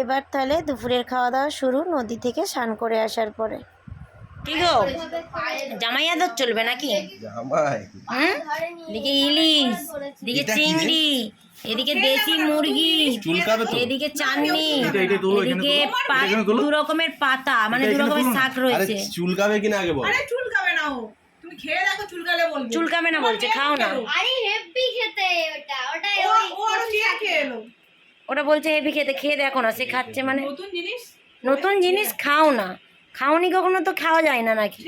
এবার তাহলে দুপুরের খাওয়া দাওয়া শুরু নদী থেকে স্নান করে আসার পরে। কি গো? জামাই আদর চলবে নাকি? হুম? এদিকে ইলিশ এদিকে? চিংড়ি এদিকে দেশি মুরগি চুলকাবে এদিকে চাটনি এদিকে। দু রকমের পাতা মানে দু রকমের না। শাক রয়েছে। চুলকাবে কিনা আগে বল। আরে চুলকাবে না ও। তুমি খেয়ে দেখো চুলকালে বলবে। চুলকাবে না বলছে খাও না। আরে হেভি খেতে ওটা ওটা ও ও আরও খেয়ে খেয়ে এলো ওটা বলছে হেভি খেতে খেয়ে দেখো না সে খাচ্ছে মানে নতুন জিনিস? খাও না। খাওনি কখনো তো খাওয়া যায় না নাকি?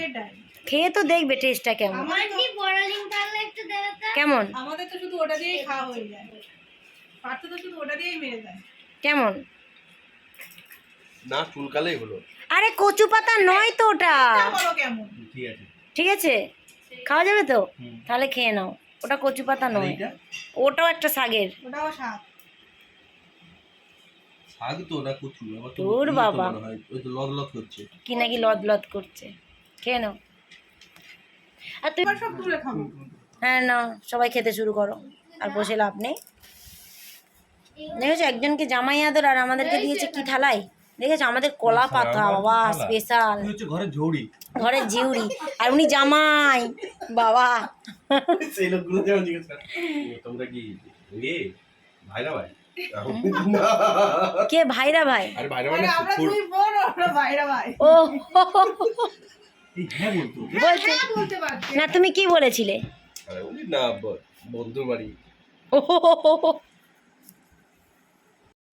খেয়ে তো দেখবে টেস্টটা কেমন। কেমন? আমাদের তো শুধু ওটা দিয়েই খাওয়া হয়ে যায়। তো শুধু ওটা দিয়েই মেরে দেয়। কেমন? না চুলকালেই হলো। আরে কচু পাতা নয় তো ওটা। তা বলো কেমন? ঠিক আছে। খাওয়া যাবে তো? তাহলে খেয়ে নাও। ওটা কচু পাতা নয়। ওটাও একটা শাগের ওটাও শাক। শাক তো না কচু আমার তো তোর বাবা। ওই তো লদ লদ করছে। কি নাকি লদ লদ করছে? খেয়ে নাও। আর তুই সব তুলে খাব। হ্যাঁ না সবাই খেতে শুরু করো। আর বসে লাভ নেই। দেখেছ একজনকে জামাই আদর আর আমাদেরকে দিয়েছে কি থালায়? দেখেছ আমাদের কলা পাতা বাবা স্পেশাল। ঘরে ঝৌড়ি। ঘরের জিউরি আর উনি জামাই বাবা। সেই লোকগুলো যেমন জিজ্ঞেস তোমরা কি ভাইরা ভাই? কে ভাইরা ভাই? আরে ভাইরা আরে মানে আমরা দুই বোন ওরা বাইরে ভাই। ও। হ্যাঁ হ্যাঁ বলতে না তুমি কি বলেছিলে? আরে উনি না বন্ধুর বাড়ি।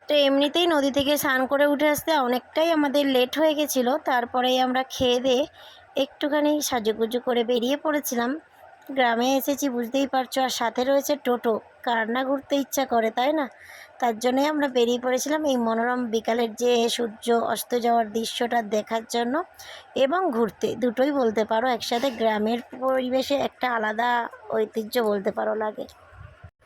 তো এমনিতেই নদী থেকে স্নান করে উঠে আসতে অনেকটাই আমাদের লেট হয়ে গেছিল। তারপরেই আমরা খেয়ে দিয়ে একটুখানি সাজুগুজু করে বেরিয়ে পড়েছিলাম। গ্রামে এসেছি, বুঝতেই পারছ। আর সাথে রয়েছে টোটো। কার না ঘুরতে ইচ্ছা করে, তাই না? তার জন্যই আমরা বেরিয়ে পড়েছিলাম এই মনোরম বিকালের যে সূর্য অস্ত যাওয়ার দৃশ্যটা দেখার জন্য এবং ঘুরতে। দুটোই বলতে পারো, একসাথে গ্রামের পরিবেশে একটা আলাদা ঐতিহ্য বলতে পারো লাগে।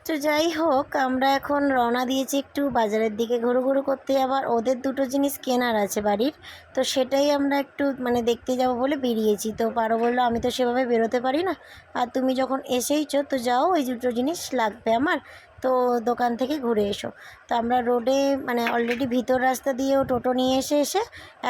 তো যাই হোক, আমরা এখন রওনা দিয়েছি একটু বাজারের দিকে ঘুরু ঘুরু করতে। আবার ওদের দুটো জিনিস কেনার আছে বাড়ির, তো সেটাই আমরা একটু মানে দেখতে যাব বলে বেরিয়েছি। তো পারো বলল, আমি তো সেভাবে বেরোতে পারি না। আর তুমি যখন এসেইছো, তো যাও, ওই দুটো জিনিস লাগবে আমার। তো দোকান থেকে ঘুরে এসো। তো আমরা রোডে মানে অলরেডি ভিতর রাস্তা দিয়েও টোটো নিয়ে এসে এসে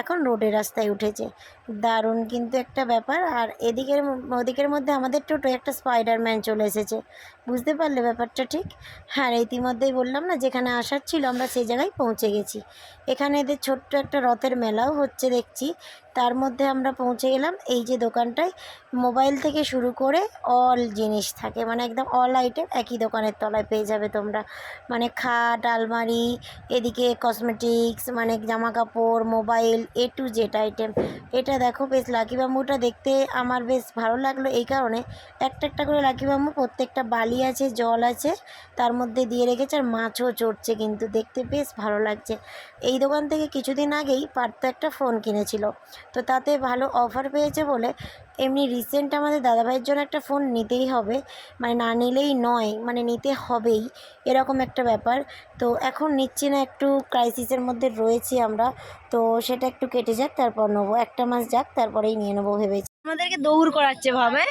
এখন রোডের রাস্তায় উঠেছে। দারুণ কিন্তু একটা ব্যাপার। আর এদিকের ওদিকের মধ্যে আমাদের টোটো একটা স্পাইডারম্যান চলে এসেছে। বুঝতে পারলে ব্যাপারটা ঠিক? হ্যাঁ ইতিমধ্যেই বললাম না, যেখানে আসার ছিল আমরা সেই জায়গায় পৌঁছে গেছি। এখানে এদের ছোট্ট একটা রথের মেলাও হচ্ছে দেখছি। তার মধ্যে আমরা পৌঁছে গেলাম। এই যে দোকানটায় মোবাইল থেকে শুরু করে অল জিনিস থাকে। মানে একদম অল আইটেম একই দোকানের তলায় পেয়ে যাবে তোমরা। মানে খাট, আলমারি, এদিকে কসমেটিক্স মানে জামা কাপড় mobile A to Z item এটা দেখো, বেশ লাকি বাম্বুটা দেখতে আমার বেশ ভালো লাগল এই কারণে। একটা একটা করে লাকি বাম্বু প্রত্যেকটা বালি আছে, জল আছে, তার মধ্যে দিয়ে রেখেছে আর মাছও চড়ছে কিন্তু দেখতে বেশ ভালো লাগছে। এই দোকান থেকে কিছুদিন আগেই পার্থ একটা ফোন কিনেছিল। তো তাতে ভালো অফার পেয়েছে বলে এমনি রিসেন্ট আমাদের দাদাভাইয়ের জন্য একটা ফোন নিতেই হবে। মানে না নিলেই নয় মানে নিতে হবেই এরকম একটা ব্যাপার। তো এখন নিচ্ছি না একটু ক্রাইসিসের মধ্যে রয়েছি আমরা। তো সেটা একটু কেটে যাক তারপর নেব। একটা মাস যাক তারপরেই নিয়ে নেব ভেবেছি। আমাদেরকে দৌড় করাচ্ছে ভাবে।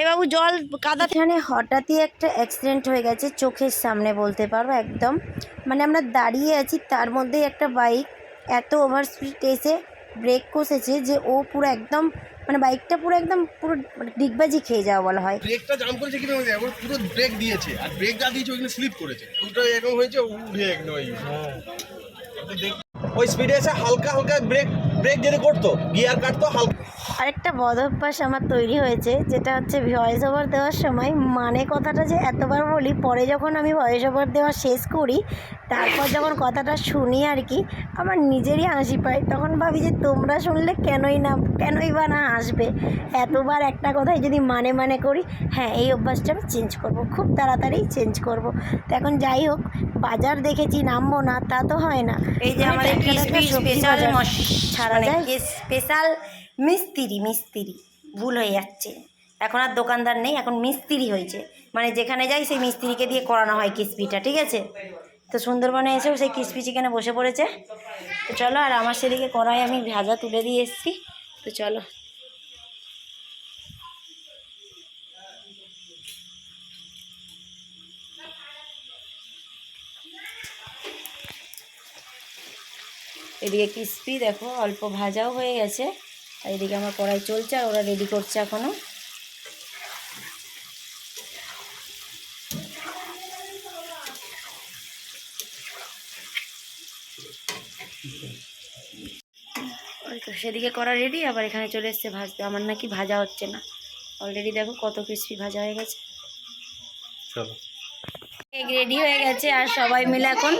এই বাবু জল কাদা এখানে হঠাৎই একটা অ্যাক্সিডেন্ট হয়ে গেছে চোখের সামনে বলতে পারো একদম। মানে আমরা দাঁড়িয়ে আছি তার মধ্যেই একটা বাইক এত ওভার স্পিড এসে ব্রেক কষেছে যে ও পুরো একদম মানে বাইকটা পুরো একদম পুরো মানে ডিগবাজি খেয়ে যাওয়া বলা হয়। ব্রেকটা জাম করেছে এখন পুরো ব্রেক দিয়েছে আর ব্রেক যা দিয়েছে ওইখানে স্লিপ করেছে। ওটা এরকম হয়েছে উঠে একদম এই ওই স্পিডে এসে হালকা হালকা ব্রেক ব্রেক যদি করতো গিয়ার কাটতো হালকা। আরেকটা বদ অভ্যাস আমার তৈরি হয়েছে যেটা হচ্ছে ভয়েস ওভার দেওয়ার সময় মানে কথাটা যে এতবার বলি পরে যখন আমি ভয়েস ওভার দেওয়া শেষ করি তারপর যখন কথাটা শুনি আর কি আমার নিজেরই হাসি পায়। তখন ভাবি যে তোমরা শুনলে কেনই না কেনই বা না আসবে? এতবার একটা কথাই যদি মানে মানে করি হ্যাঁ এই অভ্যাসটা আমি চেঞ্জ করব খুব তাড়াতাড়ি চেঞ্জ করব। তো এখন যাই হোক বাজার দেখেছি নামবো না তা তো হয় না। এই যে আমাদের স্পেশাল ছাড়া যায়। স্পেশাল মিস্ত্রি মিস্ত্রি, ভুল হয়ে যাচ্ছে। এখন আর দোকানদার নেই, এখন মিস্ত্রি হয়েছে। মানে যেখানে যাই সেই মিস্ত্রিকে দিয়ে করানো হয় কিস্পিটা ঠিক আছে? তো সুন্দরবনে এসেও সেই কিস্পি চিকেনে বসে পড়েছে। তো চলো, আর আমার সেদিকে কড়াই আমি ভাজা তুলে দিয়ে এসেছি। তো চলো। এদিকে ক্রিস্পি দেখো অল্প ভাজাও হয়ে গেছে। আর এদিকে আমার কড়াই চলছে আর ওরা রেডি করছে এখনও সেদিকে করা রেডি আবার এখানে চলে এসছে ভাজতে। আমার নাকি ভাজা হচ্ছে না। অলরেডি দেখো কত ক্রিস্পি ভাজা হয়ে গেছে। চলো। রেডি হয়ে গেছে আর সবাই মিলে এখন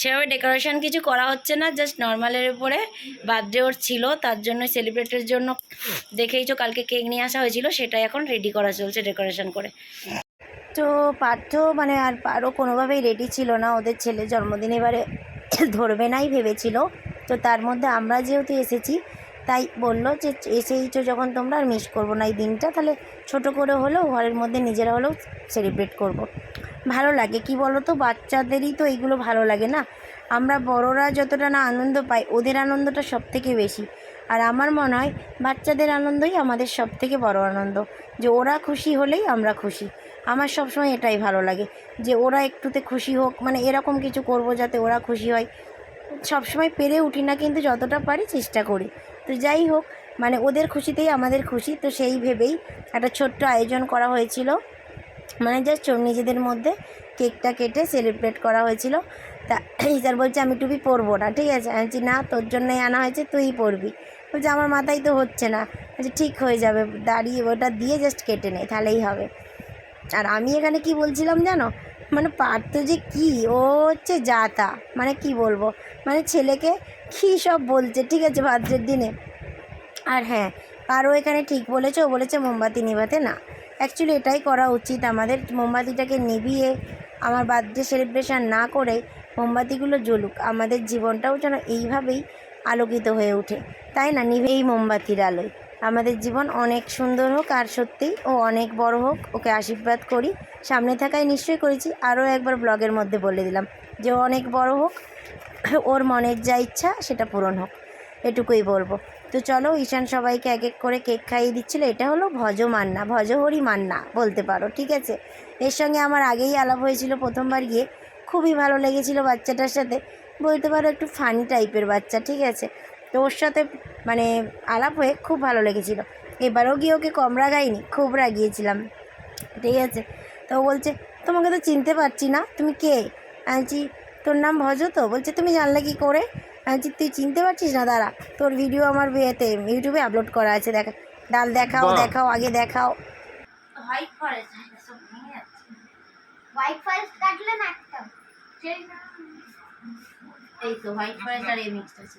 সেভাবে ডেকোরেশন কিছু করা হচ্ছে না জাস্ট নর্মালের উপরে বার্থডে ওর ছিল, তার জন্য সেলিব্রেটের জন্য দেখেইছো কালকে কেক নিয়ে আসা হয়েছিল, সেটাই এখন রেডি করা চলছে ডেকোরেশন করে। তো পার্থ মানে আর আরও কোনোভাবেই রেডি ছিল না, ওদের ছেলে জন্মদিন এবারে ধরবে নাই ভেবেছিল, তো তার মধ্যে আমরা যেহেতু এসেছি, তাই বলল যে এসেইছো যখন তোমরা আর মিস করব না এই দিনটা, তাহলে ছোট করে হলেও ঘরের মধ্যে নিজেরা হলেও সেলিব্রেট করব। ভালো লাগে, কি বলো তো বাচ্চাদেরই তো এইগুলো ভালো লাগে না? আমরা বড়রা যতটা না আনন্দ পাই, ওদের আনন্দটা সব থেকে বেশি। আর আমার মনে হয়, বাচ্চাদের আনন্দই আমাদের সব থেকে বড় আনন্দ। যে ওরা খুশি হলেই আমরা খুশি। আমার সবসময় এটাই ভালো লাগে, যে ওরা একটুতে খুশি হোক মানে এরকম কিছু করব যাতে ওরা খুশি হয়। সবসময় পেরে উঠি না, কিন্তু যতটা পারি চেষ্টা করি। তো যাই হোক মানে ওদের খুশিতেই আমাদের খুশি। তো সেই ভেবেই একটা ছোট্ট আয়োজন করা হয়েছিল। মানে জাস্ট নিজেদের মধ্যে কেকটা কেটে সেলিব্রেট করা হয়েছিল। তা স্যার বলছে, আমি টুপি পরবো না, ঠিক আছে? আমি বলছি, না, তোর জন্যই আনা হয়েছে, তুই পরবি। বলছে, আমার মাথায় তো হচ্ছে না। বলছে, ঠিক হয়ে যাবে, দাঁড়িয়ে ওটা দিয়ে জাস্ট কেটে নেই তাহলেই হবে। আর আমি এখানে কি বলছিলাম জানো? মানে পারতো যে কি, ও হচ্ছে জাতা। মানে কি বলব? মানে ছেলেকে কী সব বলছে, ঠিক আছে ভাদ্রের দিনে। আর হ্যাঁ আরও এখানে ঠিক বলেছে, ও বলেছে মোমবাতি নিভাতে না। অ্যাকচুয়ালি এটাই করা উচিত, আমাদের মোমবাতিটাকে নিভিয়ে, আমার বার্থডে সেলিব্রেশন না করে মোমবাতিগুলো জ্বলুক। আমাদের জীবনটাও যেন এইভাবেই আলোকিত হয়ে ওঠে। তাই না? নিভে এই মোমবাতির আলোয়। আমাদের জীবন অনেক সুন্দর হোক আর সত্যিই ও অনেক বড় হোক, ওকে আশীর্বাদ করি। সামনে থাকায় নিশ্চয়ই করেছি। আরও একবার ব্লগের মধ্যে বলে দিলাম যে অনেক বড় হোক, ওর মনের যা ইচ্ছা সেটা পূরণ হোক। এটুকুই বলব। তো চলো ঈশান সবাইকে এক এক করে কেক খাইয়ে দিচ্ছিল। এটা হলো ভজ মান্না ভজহরি মান্না বলতে পারো ঠিক আছে? এর সঙ্গে আমার আগেই আলাপ হয়েছিল প্রথমবার গিয়ে। খুবই ভালো লেগেছিল বাচ্চাটার সাথে। বলতে পারো একটু ফানি টাইপের বাচ্চা ঠিক আছে? তো ওর সাথে মানে আলাপ হয়ে খুব ভালো লেগেছিল। এবারও গিয়ে ওকে কম রাগাইনি খুব রাগিয়েছিলাম ঠিক আছে? তো বলছে তোমাকে তো চিনতে পারছি না তুমি কে? বলছি, তোর নাম ভজ তো? বলছে তুমি জানলে কি করে? আমি বলছি, তুই চিনতে পারছিস না দাঁড়া। তোর ভিডিও আমার বিয়েতে ইউটিউবে আপলোড করা আছে দেখা। ডাল দেখাও দেখাও আগে দেখাও। হোয়াইট ফরেস্ট কাটলে না একটা? এই তো হোয়াইট ফরেস্ট আর এই মিক্সড আছে।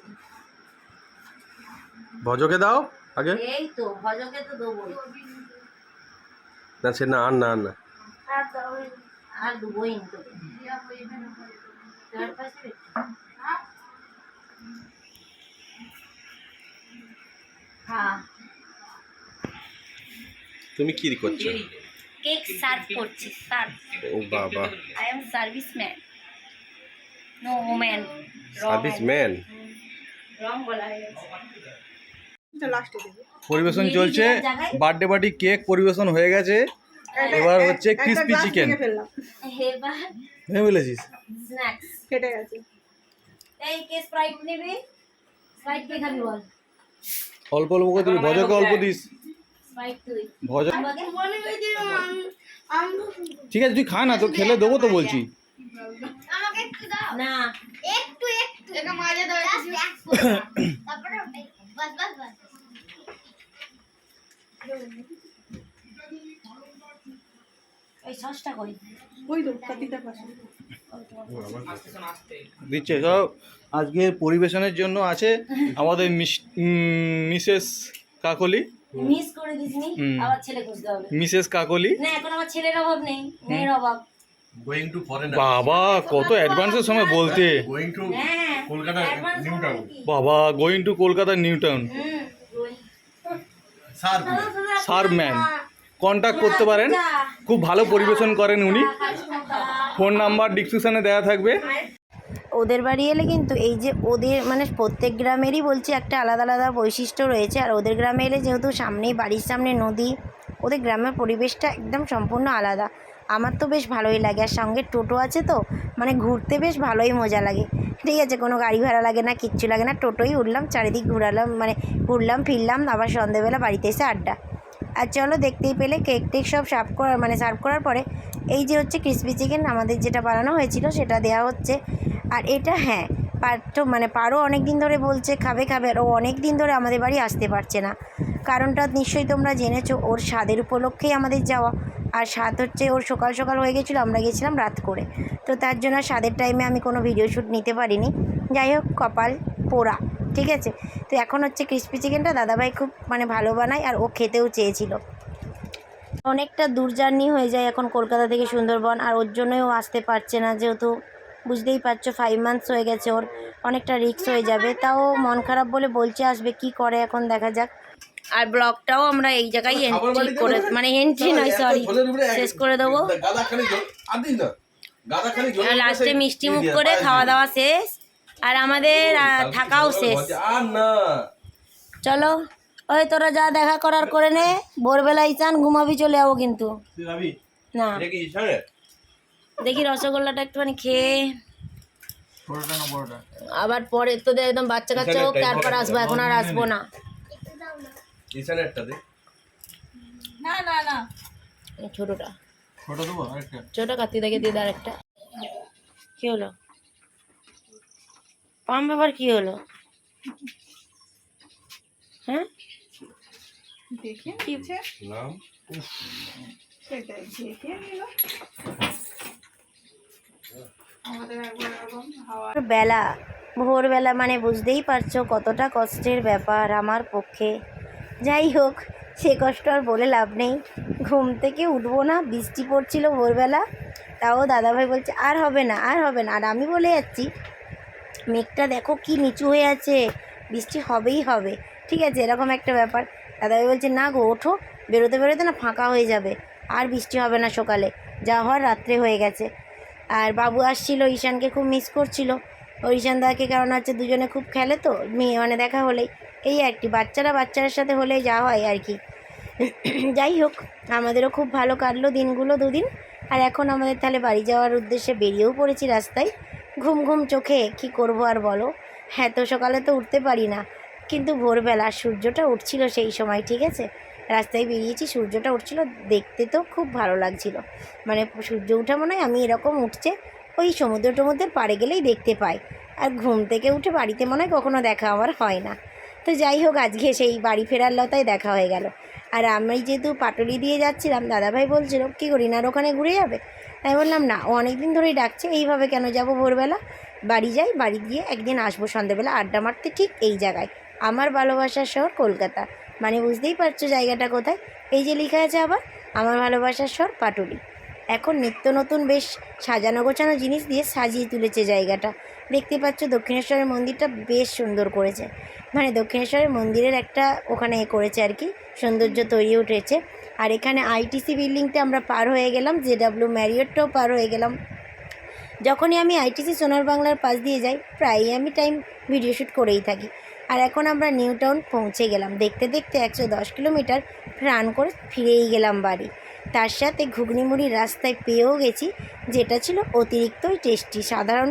ভজকে দাও আগে। এই তো ভজকে তো দেবো না সে না আর না আর না। আর দেবোই না। তোকে হ্যাঁ। তুমি কি করছ? কেক সার্ভ করছি সার্ভ। ও বাবা। I am service man no woman service man wrong বলা হয়ে পরিবেশন চলছে। বার্থডে পার্টি কেক পরিবেশন হয়ে গেছে। এবার হচ্ছে ক্রিস্পি চিকেন ভেবে বলেছিস স্ন্যাক্স কেটে গেছে। এই কে স্প্রাইট নেবে? স্প্রাইট কে খাবি বল? অল্প অল্প করে দিবি ভজকে অল্প দিস। ভজ ঠিক আছে তুই খা না তো খেলে দেবো তো বলছি। আমাকে না। একটু একটু। মাঝে তারপরে বাস বাস বাস। ওই সসটা কই? ওই তো পাতিটার পাশে। দিচ্ছে সব। আজকের পরিবেশনের জন্য আছে আমাদের মিস- মিসেস কাকলি। মিস করে দিসনি আবার ছেলে খুঁজতে হবে। মিসেস কাকলি। না এখন আমার ছেলের অভাব নেই মেয়ের অভাব। গোয়িং টু ফরেন বাবা কত অ্যাডভান্সের সময় বলতে। গোয়িং টু হ্যাঁ কলকাতা নিউ টাউন বাবা going to Kolkata new town sir sir man contact করতে পারেন। খুব ভালো পরিবেশন করেন উনি। ফোন নাম্বার ডিসক্রিপশানে দেওয়া থাকবে। ওদের বাড়ি এলে কিন্তু এই যে ওদের মানে প্রত্যেক গ্রামেরই বলছি একটা আলাদা আলাদা বৈশিষ্ট্য রয়েছে। আর ওদের গ্রামে এলে যেহেতু সামনেই বাড়ির সামনে নদী, ওদের গ্রামের পরিবেশটা একদম সম্পূর্ণ আলাদা। আমার তো বেশ ভালোই লাগে, আর সঙ্গে টোটো আছে তো মানে ঘুরতে বেশ ভালোই মজা লাগে। ঠিক আছে, কোনো গাড়ি ভাড়া লাগে না, কিচ্ছু লাগে না, টোটোই উঠলাম, চারিদিক ঘুরালাম মানে ঘুরলাম, ফিরলাম, আবার সন্ধেবেলা বাড়িতে এসে আড্ডা। আর চলো দেখতেই পেলে, কেক টেক সব সার্ভ করার মানে সার্ভ করার পরে, এই যে হচ্ছে ক্রিসপি চিকেন আমাদের যেটা বানানো হয়েছিল, সেটা দেওয়া হচ্ছে। আর এটা হ্যাঁ পার্থ মানে পারো অনেক দিন ধরে বলছে, খাবে খাবে, আর ও অনেক দিন ধরে আমাদের বাড়ি আসতে পারছে না। কারণটা নিশ্চয়ই তোমরা জেনেছো, ওর স্বাদের উপলক্ষেই আমাদের যাওয়া। আর স্বাদ হচ্ছে ওর সকাল সকাল হয়ে গেছিল, আমরা গেছিলাম রাত করে। তো তার জন্য স্বাদের টাইমে আমি কোনো ভিডিও শ্যুট নিতে পারিনি। যাই হোক, কপাল পোড়া, ঠিক আছে? তো এখন হচ্ছে ক্রিসপি চিকেনটা দাদাভাই খুব মানে ভালো বানায়, আর ও খেতেও চেয়েছিল। অনেকটা দূর জার্নি হয়ে যায় এখন কলকাতা থেকে সুন্দরবন, আর ওর জন্যই ও আসতে পারছে না যেহেতু বুঝতেই পারছ ফাইভ মান্থস হয়ে গেছে ওর অনেকটা রিস্ক হয়ে যাবে। তাও মন খারাপ বলে বলছে আসবে কি করে এখন দেখা যাক। আর ব্লগটাও আমরা এই জায়গায় এন্ট্রি করে মানে এন্ট্রি নয় সরি শেষ করে দেবো। লাস্টে মিষ্টি মুখ করে খাওয়া দাওয়া শেষ আর আমাদের থাকাও শেষ। চলো ওই তোরা যা দেখা করার করে নে ভোরবেলা ইসান ঘুমাবি চলে যাব কিন্তু। না। দেখি রসগোল্লাটা একটুখানি খেয়ে। ছোটটা না বড়টা আবার পরে তো দে- একদম বাচ্চা কাচ্চা হোক তারপর আসব এখন আর আসব না। না না না। এই ছোটোটা। ছোট কার্তিদাকে দিয়ে দেয় একটা কি হলো? পাম ব্যাপার কি হলো? হ্যাঁ? দেখে নাম? সেটাই দেখে নিল। বেলা, ভোরবেলা মানে বুঝতেই পারছ কতটা কষ্টের ব্যাপার আমার পক্ষে। যাই হোক, সে কষ্ট আর বলে লাভ নেই। ঘুম থেকে উঠবো না, বৃষ্টি পড়ছিল ভোরবেলা, তাও দাদাভাই বলছে, আর হবে না, আর হবে না। আর আমি বলে যাচ্ছি, মেঘটা দেখো কি নিচু হয়ে আছে, বৃষ্টি হবেই হবে। ঠিক আছে, এরকম একটা ব্যাপার। দাদাভাই বলছে, না গো, ওঠো, বেরোতে বেরোতে না ফাঁকা হয়ে যাবে, আর বৃষ্টি হবে না সকালে। যা হওয়ার রাত্রে হয়ে গেছে। আর বাবু আসছিল, ঈশানকে খুব মিস করছিল। ও ঈশান দাকে কারণ হচ্ছে দুজনে খুব খেলে তো, মেয়ে মানে দেখা হলেই। এই আর কি, বাচ্চারা বাচ্চাদের সাথে হলেই যা হয় আর কি। যাই হোক, আমাদেরও খুব ভালো কাটলো দিনগুলো দুদিন। আর এখন আমাদের তাহলে বাড়ি যাওয়ার উদ্দেশ্যে বেরিয়েও পড়েছি রাস্তায়। ঘুম ঘুম চোখে কি করব আর বলো? হ্যাঁ তো সকালে তো উঠতে পারি না। কিন্তু ভোরবেলা সূর্যটা উঠছিল সেই সময়, ঠিক আছে? রাস্তায় বেরিয়েছি, সূর্যটা উঠছিল, দেখতে তো খুব ভালো লাগছিল। মানে সূর্য ওঠা মনে হয় আমি এরকম উঠছে, ওই সমুদ্র টমুদ্রের পাড়ে গেলেই দেখতে পাই। আর ঘুম থেকে উঠে বাড়িতে মনে হয় কখনো দেখা আমার হয় না। তো যাই হোক, আজকে সেই বাড়ি ফেরার লতায় দেখা হয়ে গেল। আর আমি যেহেতু পাটুলি দিয়ে যাচ্ছিলাম, দাদাভাই বলছিল, কী করি না ওখানে ঘুরে যাবে? তাই বললাম, না, ও অনেক দিন ধরেই ডাকছে, এইভাবে কেন যাব ভোরবেলা? বাড়ি যাই, বাড়ি গিয়ে একদিন আসব সন্ধ্যেবেলা আড্ডা মারতে ঠিক এই জায়গায়, আমার ভালোবাসার শহর কলকাতা। মানে বুঝতেই পারছ জায়গাটা কোথায়? এই যে লেখা আছে আবার, আমার ভালোবাসার স্বর পাটুলি। এখন নিত্য নতুন বেশ সাজানো গোছানো জিনিস দিয়ে সাজিয়ে তুলেছে জায়গাটা। দেখতে পাচ্ছ দক্ষিণেশ্বরের মন্দিরটা বেশ সুন্দর করেছে। মানে দক্ষিণেশ্বরের মন্দিরের একটা ওখানে এ করেছে আর কি, সৌন্দর্য তৈরি উঠেছে। আর এখানে আইটিসি বিল্ডিংটা আমরা পার হয়ে গেলাম, জে ডাব্লিউ ম্যারিয়টটাও পার হয়ে গেলাম। যখনই আমি আইটিসি সোনার বাংলার পাশ দিয়ে যাই, প্রায়ই আমি টাইম ভিডিও শ্যুট করেই থাকি। আর এখন আমরা নিউ টাউন পৌঁছে গেলাম। দেখতে দেখতে একশো দশ কিলোমিটার রান করে ফিরেই গেলাম বাড়ি। তার সাথে ঘুগনি মুড়ি রাস্তায় পেয়েও গেছি, যেটা ছিল অতিরিক্তই টেস্টি। সাধারণ